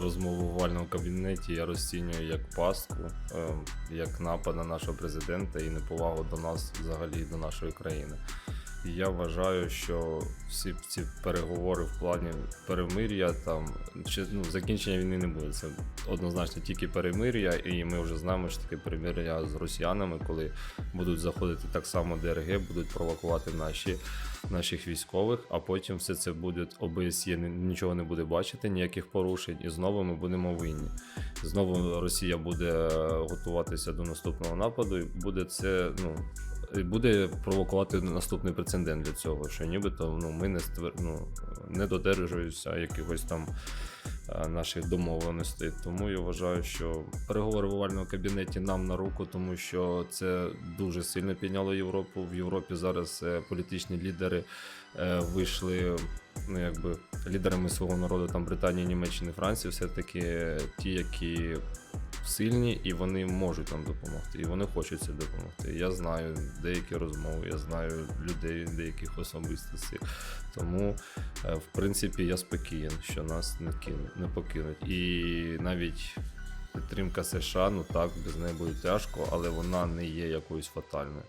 розмову в овальному кабінеті я розцінюю як пастку, е, як напад на нашого президента і неповагу до нас, взагалі до нашої країни. Я вважаю, що всі ці переговори в плані перемир'я там чи ну, закінчення війни не буде. Це однозначно тільки перемир'я, і ми вже знаємо, що таке перемир'я з росіянами, коли будуть заходити так само ДРГ, будуть провокувати наші, наших військових, а потім все це буде ОБСЄ ні- нічого не буде бачити, ніяких порушень, і знову ми будемо винні. Знову Росія буде готуватися до наступного нападу, і буде це ну. Буде провокувати наступний прецедент для цього, що нібито ну, ми не ствер... ну, не додержуємося якихось там е, наших домовленостей. Тому я вважаю, що переговори в овальному кабінеті нам на руку, тому що це дуже сильно підняло Європу. В Європі зараз е, політичні лідери е, вийшли. Ну, якби лідерами свого народу, там Британії, Німеччини, Франції, все-таки ті, які сильні, і вони можуть нам допомогти, і вони хочуть це допомогти. Я знаю деякі розмови, я знаю людей, деяких особистостей. Тому, е, в принципі, я спокієн, що нас не кинуть, не покинуть. І навіть підтримка США, ну так, без неї буде тяжко, але вона не є якоюсь фатальною.